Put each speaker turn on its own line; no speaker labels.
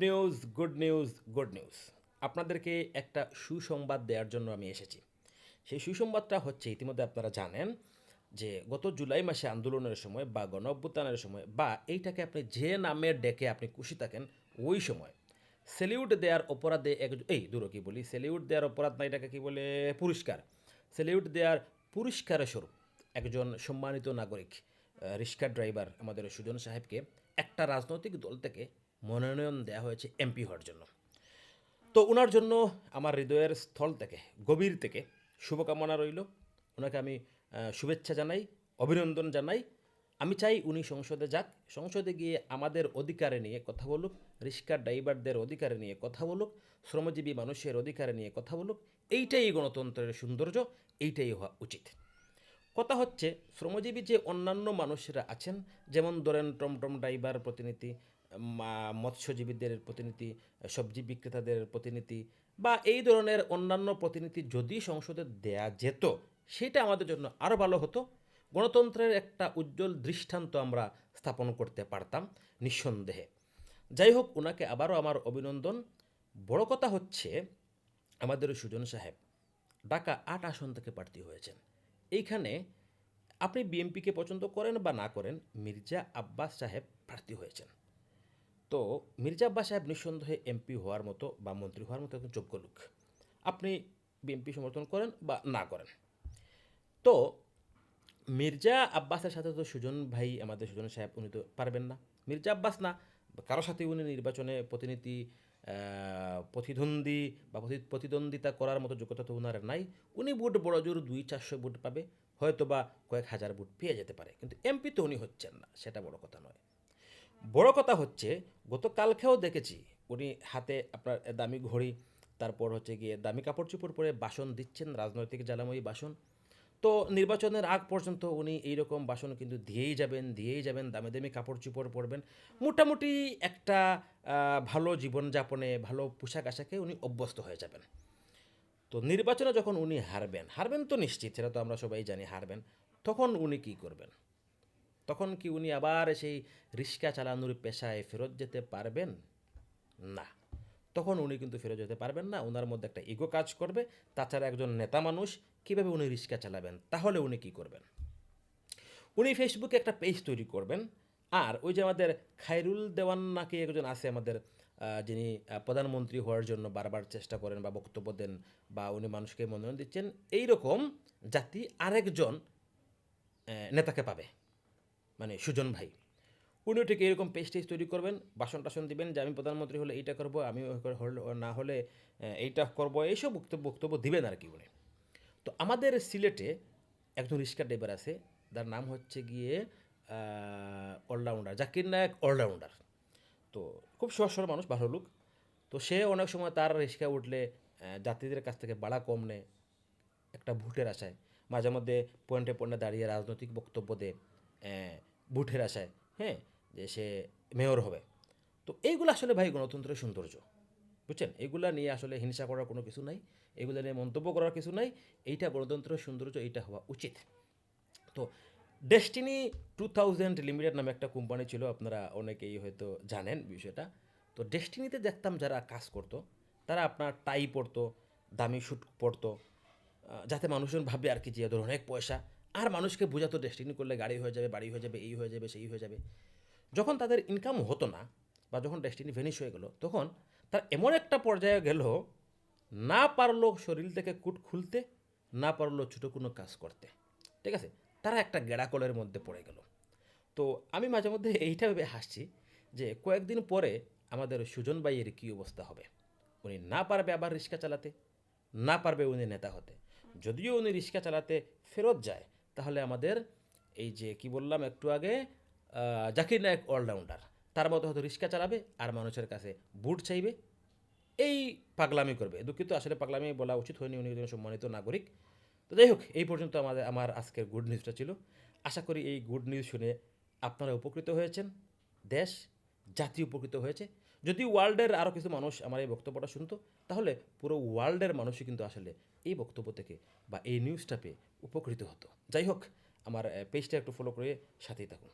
News good news good news আপনাদেরকে একটা সুসংবাদ দেওয়ার জন্য আমি এসেছি। সেই সুসংবাদটা হচ্ছে ইতিমধ্যে আপনারা জানেন যে গত জুলাই মাসে আন্দোলনের সময় বা গণ সময় বা এইটাকে আপনি যে নামে ডেকে আপনি খুশি থাকেন, ওই সময় সেলিউট দেওয়ার অপরাধে এক, এই দূর কি বলি? সেলিউট দেওয়ার অপরাধ না এটাকে কী বলে? পুরস্কার। সেলিউট দেওয়ার পুরস্কারের স্বরূপ একজন সম্মানিত নাগরিক রিক্সা ড্রাইভার আমাদের সুজন সাহেবকে একটা রাজনৈতিক দল থেকে মনোনয়ন দেওয়া হয়েছে এমপি হওয়ার জন্য। তো ওনার জন্য আমার হৃদয়ের স্থল থেকে, গভীর থেকে শুভকামনা রইল। ওনাকে আমি শুভেচ্ছা জানাই, অভিনন্দন জানাই। আমি চাই উনি সংসদে যাক। সংসদে গিয়ে আমাদের অধিকারে নিয়ে কথা বলুক রিক্সা ড্রাইভারদের অধিকারে নিয়ে কথা বলুক, শ্রমজীবী মানুষের অধিকারে নিয়ে কথা বলুক, এইটাই গণতন্ত্রের সৌন্দর্য, এইটাই হওয়া উচিত। কথা হচ্ছে, শ্রমজীবী যে অন্যান্য মানুষেরা আছেন, যেমন ধরেন টমটম ড্রাইভার প্রতিনিধি মৎস্যজীবীদের প্রতিনিধি, সবজি বিক্রেতাদের প্রতিনিধি বা এই ধরনের অন্যান্য প্রতিনিধি যদি সংসদে দেয়া যেত, সেটা আমাদের জন্য আরও ভালো হতো। গণতন্ত্রের একটা উজ্জ্বল দৃষ্টান্ত আমরা স্থাপন করতে পারতাম নিঃসন্দেহে। যাই হোক, ওনাকে আবারও আমার অভিনন্দন। বড় কথা হচ্ছে, আমাদের সুজন সাহেব ঢাকা আট আসন থেকে প্রার্থী হয়েছেন। এইখানে আপনি বিএমপিকে পছন্দ করেন বা না করেন, মির্জা আব্বাস সাহেব প্রার্থী হয়েছেন। তো মির্জা আব্বাস সাহেব নিঃসন্দেহে এমপি হওয়ার মতো বা মন্ত্রী হওয়ার মতো একজন যোগ্য লোক। আপনি বিএমপি সমর্থন করেন বা না করেন। তো মির্জা আব্বাসের সাথে তো সুজন ভাই, আমাদের সুজন সাহেব, উনি তো পারবেন না। মির্জা আব্বাস না, কারোর সাথে উনি নির্বাচনে প্রতিনিধি প্রতিদ্বন্দ্বী বা প্রতিদ্বন্দ্বিতা করার মতো যোগ্যতা তো উনার নাই। উনি ভোট বড় জোর দুই চারশো ভোট পাবে হয়তো বা কয়েক হাজার ভোট পেয়ে যেতে পারে। কিন্তু এমপি তো উনি হচ্ছেন না, সেটা বড় কথা নয়। বড় কথা হচ্ছে, গতকালকেও দেখেছি, উনি হাতে আপনার দামি ঘড়ি, তারপর হচ্ছে গিয়ে দামি কাপড় চোপড় পরে বাসন দিচ্ছেন, রাজনৈতিক জ্বালাময়ী বাসন। তো নির্বাচনের আগ পর্যন্ত উনি এইরকম বাসন কিন্তু দিয়েই যাবেন দিয়েই যাবেন, দামি দামি কাপড় চোপড় পরবেন। মোটামুটি একটা ভালো জীবনযাপনে, ভালো পোশাক আশাকে উনি অভ্যস্ত হয়ে যাবেন। তো নির্বাচনে যখন উনি হারবেন হারবেন তো নিশ্চিত, সেটা তো আমরা সবাই জানি, হারবেন, তখন উনি কি করবেন? তখন কি উনি আবার সেই রিক্সা চালানোর পেশায় ফেরত যেতে পারবেন? না। তখন উনি কিন্তু ফেরত যেতে পারবেন না। ওনার মধ্যে একটা ইগো কাজ করবে। তাছাড়া একজন নেতা মানুষ, কীভাবে উনি রিক্সা চালাবেন? তাহলে উনি কি করবেন? উনি ফেসবুকে একটা পেজ তৈরি করবেন। আর ওই যে আমাদের খায়রুল দেওয়ান নাকি একজন আছে আমাদের যিনি প্রধানমন্ত্রী হওয়ার জন্য বারবার চেষ্টা করেন বা বক্তব্য দেন বা উনি মানুষকে মনোনয়ন দিচ্ছেন এই রকম জাতি আরেকজন নেতাকে পাবে। মানে সুজন ভাই। উনিও ঠিক এরকম পেজ টেজ তৈরি করবেন, বাসন টাসন দিবেন যে আমি প্রধানমন্ত্রী হলে এইটা করব আমি না হলে এইটা করব, এইসব বক্তব্য বক্তব্য দিবেন আর কি উনি। তো আমাদের সিলেটে একজন রিক্সা ড্রাইভার আছে, তার নাম হচ্ছে গিয়ে অলরাউন্ডার, জাকির নায়ক অলরাউন্ডার। তো খুব সহজ সরল মানুষ, ভালো লোক। তো সে অনেক সময় তার রিক্সা উঠলে যাত্রীদের কাছ থেকে বাড়া কম নেয়, একটা ভোটের আশায়। মাঝে মধ্যে পয়েন্টে পয়েন্টে দাঁড়িয়ে রাজনৈতিক বক্তব্য দেয় ভোটের আশায় হ্যাঁ যে সে মেয়র হবে। তো এইগুলো আসলে ভাই গণতন্ত্রের সৌন্দর্য, বুঝছেন? এগুলা নিয়ে আসলে হিংসা করার কোনো কিছু নাই এগুলো নিয়ে মন্তব্য করার কিছু নাই, এইটা গণতন্ত্রের সৌন্দর্য, এইটা হওয়া উচিত। তো ডেস্টিনি টু থাউজেন্ড লিমিটেড নামে একটা কোম্পানি ছিল, আপনারা অনেকেই হয়তো জানেন বিষয়টা। তো ডেস্টিনিতে দেখতাম যারা কাজ করতো, তারা আপনার টাই পরতো, দামি শ্যুট পরতো যাতে মানুষজন ভাবে আর কি যে ধর অনেক পয়সা আর মানুষকে বোঝাতো ডেস্টিনি করলে গাড়ি হয়ে যাবে, বাড়ি হয়ে যাবে, এই হয়ে যাবে, সেই হয়ে যাবে। যখন তাদের ইনকাম হতো না বা যখন ডেস্টিনি ভেনিশ হয়ে গেল, তখন তার এমন একটা পর্যায়ে গেল, না পারল শরীর থেকে কুট খুলতে, না পারল ছোটো কোনো কাজ করতে। ঠিক আছে? তারা একটা গেড়াকলের মধ্যে পড়ে গেল। তো আমি মাঝে মধ্যে এইটা ভেবে হাসছি যে কয়েকদিন পরে আমাদের সুজন ভাইয়ের কী অবস্থা হবে? উনি না পারবে আবার রিক্সা চালাতে, না পারবে উনি নেতা হতে। যদিও উনি রিক্সা চালাতে ফেরত যায় তাহলে আমাদের এই যে কি বললাম একটু আগে জাকির নায়ক অলরাউন্ডার তার মতো হয়তো রিক্সা চালাবে আর মানুষের কাছে বুট চাইবে। এই পাগলামি করবে। দুঃখিত, আসলে পাগলামি বলা উচিত হয়নি, উনি একজন সম্মানিত নাগরিক। তো যাই হোক, এই পর্যন্ত আমাদের, আমার আজকের গুড নিউজটা ছিল। আশা করি এই গুড নিউজ শুনে আপনারা উপকৃত হয়েছেন। দেশ জাতি উপকৃত হয়েছে। যদি ওয়ার্ল্ডের আরও কিছু মানুষ আমার এই বক্তব্যটা শুনতো, তাহলে পুরো ওয়ার্ল্ডের মানুষই কিন্তু আসলে এই বক্তব্য থেকে বা এই নিউজটা পেয়ে উপকৃত হতো। যাই হোক, আমার পেজটা একটু ফলো করে সাথেই থাকুন।